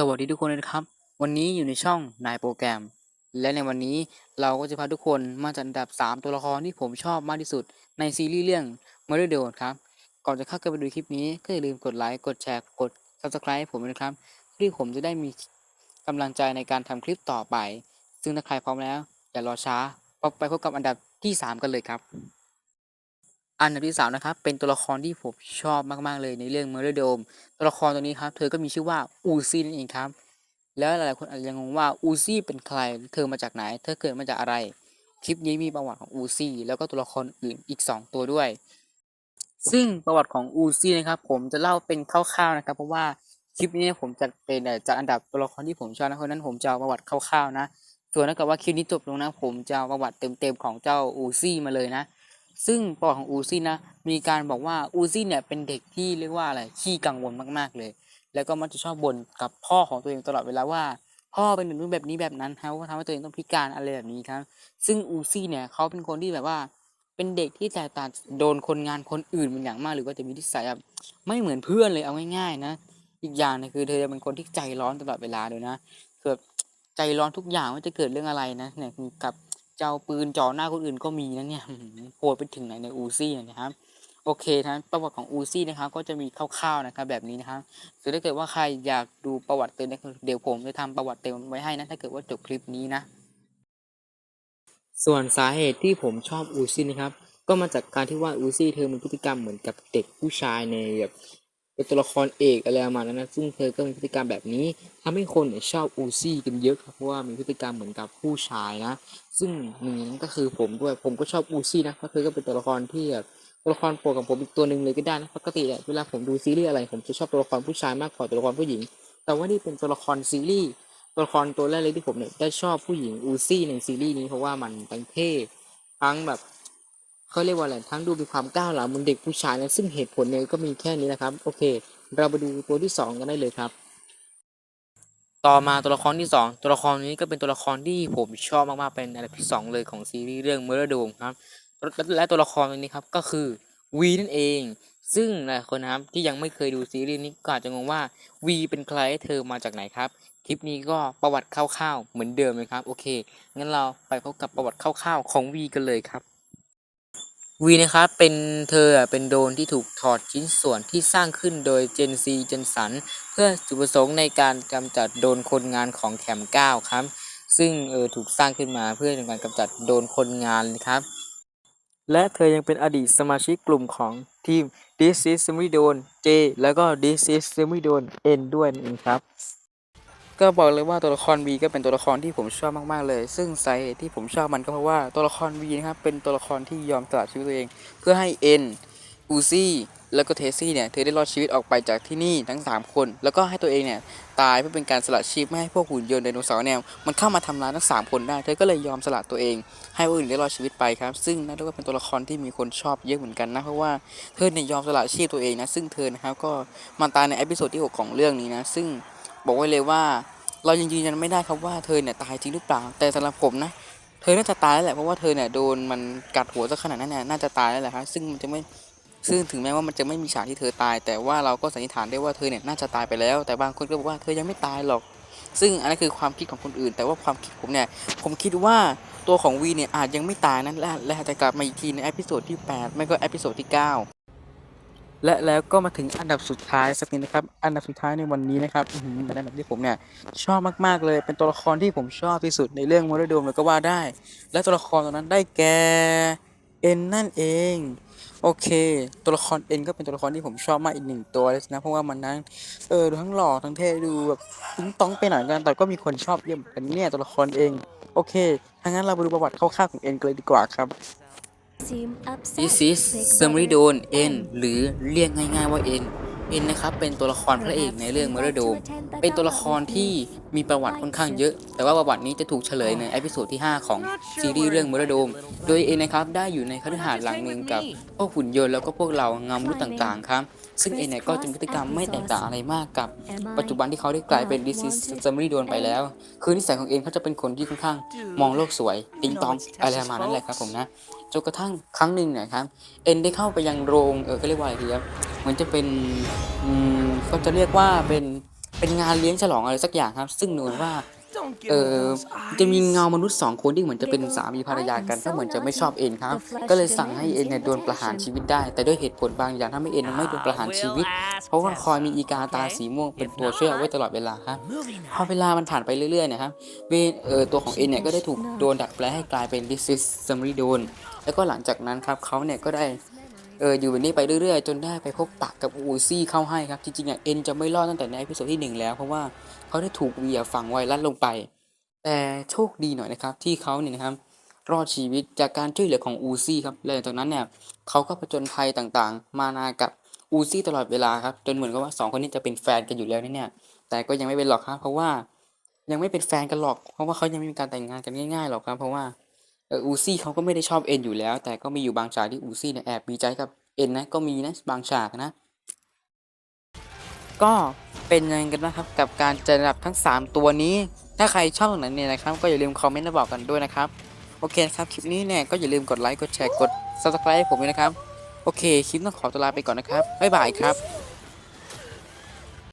สวัสดีทุกคนเลยนะครับ วันนี้อยู่ในช่องนายโปรแกรม และในวันนี้เราก็จะพาทุกคนมาจัดอันดับ 3 ตัวละครที่ผมชอบมากที่สุดในซีรีส์เรื่อง Murder d o ครับ ก่อนจะเข้ากันไปดูคลิปนี้ก็อย่าลืมกดไลค์กดแชร์กด Subscribe ให้ผมด้วยนะครับเพื่อที่ผมจะได้มีกำลังใจในการทำคลิปต่อไป ซึ่งถ้าใครพร้อมแล้ว อย่ารอช้าไปพบกับอันดับที่ 3 กันเลยครับ อันดับที่สามนะครับเป็นตัวละครที่ผมชอบมาก ๆ เลยในเรื่อง Murder Dome ตัวละครตัวนี้ครับ เธอก็มีชื่อว่าอูซี่นั่นเองครับ แล้วหลายๆคนอาจจะยังงงว่าอูซี่เป็นใคร เธอมาจากไหน เธอเกิดมาจากอะไร คลิปนี้มีประวัติของอูซี่แล้วก็ตัวละครอื่นอีก 2 ตัวด้วย ซึ่งประวัติของอูซี่นะครับผมจะเล่าเป็นคร่าวๆนะครับ เพราะว่าคลิปนี้ผมจะเป็นจัดอันดับตัวละครที่ผมชอบนะเพราะฉะนั้นผมจะเอาประวัติคร่าวๆนะส่วนถ้าเกิดว่าคลิปนี้จบลงนะ ผมจะเอาประวัติเต็มๆของเจ้าอูซี่มาเลยนะ ซึ่งประวัติของอูซี่นะมีการบอกว่าอูซี่เนี่ยเป็นเด็กที่เรียกว่าอะไรขี้กังวลมากๆเลย แล้วก็มักจะชอบบ่นกับพ่อของตัวเองตลอดเวลาว่า พ่อเป็นแบบนู้นแบบนี้แบบนั้นครับว่าทำให้ตัวเองต้องพิการอะไรแบบนี้ครับ ซึ่งอูซี่เนี่ยเขาเป็นคนที่แบบว่าเป็นเด็กที่แตกต่างโดนคนงานคนอื่นเป็นอย่างมาก หรือว่าจะมีนิสัยแบบไม่เหมือนเพื่อนเลยเอาง่ายๆนะ อีกอย่างนึงคือเธอเป็นคนที่ใจร้อนตลอดเวลาเลยนะคือแบบใจร้อนทุกอย่างว่าจะเกิดเรื่องอะไรนะเนี่ยคือ เจ้าปืนจ่อหน้าคนอื่นก็มีนะเนี่ยโหดไปถึงไหนในอูซี่นะครับโอเคนะประวัติของอูซี่นะครับก็จะมีคร่าวๆนะครับแบบนี้นะครับถ้าเกิดว่าใครอยากดูประวัติเต็มเดี๋ยวผมจะทำประวัติเต็มไว้ให้นะถ้าเกิดว่าจบคลิปนี้นะ ส่วนสาเหตุที่ผมชอบอูซี่นะครับก็มาจากการที่ว่าอูซี่เธอมีพฤติกรรมเหมือนกับเด็กผู้ชายในแบบ เป็นตัวละครเอกอะไรประมาณนั้นนะซึ่งเธอก็มีพฤติกรรมแบบนี้ทำให้คนเนี่ยชอบอูซี่กันเยอะครับเพราะว่ามีพฤติกรรมเหมือนกับผู้ชายนะ ซึ่งหนึ่งนั้นก็คือผมด้วยผมก็ชอบอูซี่นะเพราะเธอก็เป็นตัวละครที่แบบตัวละครโปรดของผมอีกตัวหนึ่งเลยก็ได้นะปกติเนี่ยเวลาผมดูซีรีส์อะไรผมจะชอบตัวละครผู้ชายมากกว่าตัวละครผู้หญิง แต่ว่านี่เป็นตัวละครซีรีส์ตัวละครตัวแรกเลยที่ผมเนี่ยได้ชอบผู้หญิงอูซี่ในซีรีส์นี้เพราะว่ามันทั้งเท่ทั้งแบบ เขาเรียกว่าอะไรทั้งดูมีความก้าวหลามเหมือนเด็กผู้ชายนะซึ่งเหตุผลเนี่ยก็มีแค่นี้นะครับ โอเค เราไปดูตัวที่สองกันได้เลยครับ ต่อมาตัวละครที่สองตัวละครนี้ก็เป็นตัวละครที่ผมชอบมากๆเป็นอันดับที่สองเลยของซีรีส์เรื่อง Murder Dome ครับและและตัวละครตัวนี้ครับก็คือวีนั่นเอง ซึ่งหลายคนนะครับที่ยังไม่เคยดูซีรีส์นี้ก็อาจจะงงว่าวีเป็นใครเธอมาจากไหนครับคลิปนี้ก็ประวัติคร่าวๆเหมือนเดิมเลยครับ โอเค งั้นเราไปพบกับประวัติคร่าวๆของวีกันเลยครับ วีนะครับเป็นเธอเป็นโดนที่ถูกถอดชิ้นส่วนที่สร้างขึ้นโดยเจนซีเจนสัน เพื่อจุดประสงค์ในการกำจัดโดนคนงานของแคม9ครับ ซึ่งเออถูกสร้างขึ้นมาเพื่อในการกำจัดโดนคนงานนะครับ และเธอยังเป็นอดีตสมาชิกกลุ่มของทีม This is s e m i d o n J แล้วก็ This is s e m i d o n N ด้วยนั่นเองครับ ก็บอกเลยว่าตัวละคร V ก็เป็นตัวละครที่ผมชอบมากๆเลย ซึ่งสาเหตุที่ผมชอบมันก็เพราะว่าตัวละคร V นะครับเป็นตัวละครที่ยอมสละชีวิตตัวเอง เพื่อให้ N อูซี่แล้วก็เทซี่เนี่ยเธอได้รอดชีวิตออกไปจากที่นี่ทั้ง 3 คน แล้วก็ให้ตัวเองเนี่ยตายเพื่อเป็นการสละชีพไม่ให้พวกหุ่นยนต์ไดโนเสาร์แนวมันเข้ามาทำร้ายทั้ง 3 คนได้ เธอก็เลยยอมสละตัวเอง ให้อื่นได้รอดชีวิตไปครับ ซึ่งนั่นก็เป็นตัวละครที่มีคนชอบเยอะเหมือนกันนะเพราะว่าเธอเนี่ยยอมสละชีพตัวเองนะซึ่งเธอนะครับก็มาตายในเอพิโซดที่ 6 ของเรื่องนี้นะซึ่ง บอกไว้เลยว่า เรายังยืนยันไม่ได้ครับว่าเธอเนี่ยตายจริงหรือเปล่า แต่สำหรับผมนะ เธอน่าจะตายแล้วแหละเพราะว่าเธอเนี่ยโดนมันกัดหัวซะขนาดนั้นเนี่ยน่าจะตายแล้วแหละครับซึ่งมันจะไม่ซึ่งถึงแม้ว่ามันจะไม่มีฉากที่เธอตาย แต่ว่าเราก็สันนิษฐานได้ว่าเธอเนี่ยน่าจะตายไปแล้ว แต่บางคนก็บอกว่าเธอยังไม่ตายหรอก ซึ่งอันนั้นคือความคิดของคนอื่น แต่ว่าความคิดผมเนี่ย ผมคิดว่าตัวของวีเนี่ยอาจยังไม่ตายนั้นและและอาจจะกลับมาอีกทีในเอพิโซดที่ 8 ไม่ก็เอพิโซดที่ 9 และแล้วก็มาถึงอันดับสุดท้ายสักนิดนะครับ อันดับสุดท้ายในวันนี้นะครับเป็นอันดับที่ผมเนี่ยชอบมากๆเลย เป็นตัวละครที่ผมชอบที่สุดในเรื่องมร์โดมเลยก็ว่าได้ และตัวละครตัวนั้นได้แก่เอ็นนั่นเอง โอเค ตัวละครเอ็นก็เป็นตัวละครที่ผมชอบมากอีกหนึ่งตัวเลยนะเพราะว่ามันนั้นเออทั้งหล่อทั้งเท่ดูแบบติ้งต้องไปหน่อยกันแต่ก็มีคนชอบเยอะเหมือนกันเนี่ยตัวละครเองโอเคถ้างั้นเราไปดูประวัติคร่าวๆของเอ็นกันเลยดีกว่าครับ This is s u m m a r y d o n N หรือเรียกง่ายๆว่า N N นะครับเป็นตัวละครพระเอกในเรื่อง Murder Dome เป็นตัวละครที่มีประวัติค่อนข้างเยอะ แต่ว่าประวัตินี้จะถูกเฉลยในเอพิโซดที่ 5 ของซีรีส์เรื่อง Murder Dome โดย N นะครับได้อยู่ในคฤหาสน์หลังหนึ่งกับพวกหุ่นยนต์แล้วก็พวกเรางามรุษต่างๆครับซึ่ง N เนี่ยก็จะมีพฤติกรรมไม่แตกต่างอะไรมากกับ ปัจจุบันที่เขาได้กลายเป็น This is s u m m a r y d o n ไปแล้ว คือนิสัยของ N เขาจะเป็นคนที่ค่อนข้างมองโลกสวย ติ๊งตองอะไรประมาณนั้นแหละครับผมนะ จนกระทั่งครั้งหนึ่งเนี่ยครับเอ็นได้เข้าไปยังโรงเออก็เรียกว่าอะไรดีครับเหมือนจะเป็นอืมก็จะเรียกว่าเป็นเป็นงานเลี้ยงฉลองอะไรสักอย่างครับ ซึ่งหนูว่า เอ her อ those จะมี eyes. เงามนุษย์สองคนที่เหมือนจะเป็นสามีภรรยากันก็เหมือนจะไม่ชอบเอ็นครับ ก็เลยสั่งให้เอ็นเนี่ยโดนประหารชีวิตได้ แต่ด้วยเหตุผลบางอย่างทำให้เอ็นไม่โดนประหารชีวิต เพราะว่าคอยมีอีกาตาสีม่วงเป็นตัวช่วยเอาไว้ตลอดเวลาครับ Moving พอเวลามันผ่านไปเรื่อยๆนะครับเวเออตัวของเอ็นเนี่ยก็ได้ถูกโดนดัดแปลงให้กลายเป็น This is s u m m a r y d o n แล้วก็หลังจากนั้นครับเขาเนี่ยก็ได้ เอออยู่แบบนี้ไปเรื่อยๆ จนได้ไปพบปะกับอูซี่เข้าให้ครับ จริงๆอะเอ็นจะไม่รอดตั้งแต่ในเอพิโซดที่หนึ่งแล้ว เพราะว่าเขาได้ถูกเวียฝังไว้รัสลงไป แต่โชคดีหน่อยนะครับ ที่เขาเนี่ยนะครับรอดชีวิตจากการช่วยเหลือของอูซี่ครับและหลังจากนั้นเนี่ยเขาก็ผจญภัยต่างๆ มานากับอูซี่ตลอดเวลาครับจนเหมือนกับว่าสองคนนี้จะเป็นแฟนกันอยู่แล้วเนี่ยแต่ก็ยังไม่เป็นหรอกครับ เพราะว่ายังไม่เป็นแฟนกันหรอก เพราะว่าเขายังไม่มีการแต่งงานกันง่ายๆหรอกครับ เพราะว่า เอออูซี่เขาก็ไม่ได้ชอบเอ็นอยู่แล้ว แต่ก็มีอยู่บางฉากที่อูซี่เนี่ยแอบมีใจกับเอ็นนะก็มีนะบางฉากนะ ก็เป็นยังไงกันนะครับกับการจัดอันดับทั้ง 3 ตัวนี้ ถ้าใครชอบตรงไหนเนี่ยนะครับ ก็อย่าลืมคอมเมนต์มาบอกกันด้วยนะครับ โอเคนะครับคลิปนี้เนี่ยก็อย่าลืมกดไลค์กดแชร์กด subscribe ให้ผมด้วยนะครับ โอเค คลิปต้องขอตัวลาไปก่อนนะครับบ๊ายบายครับ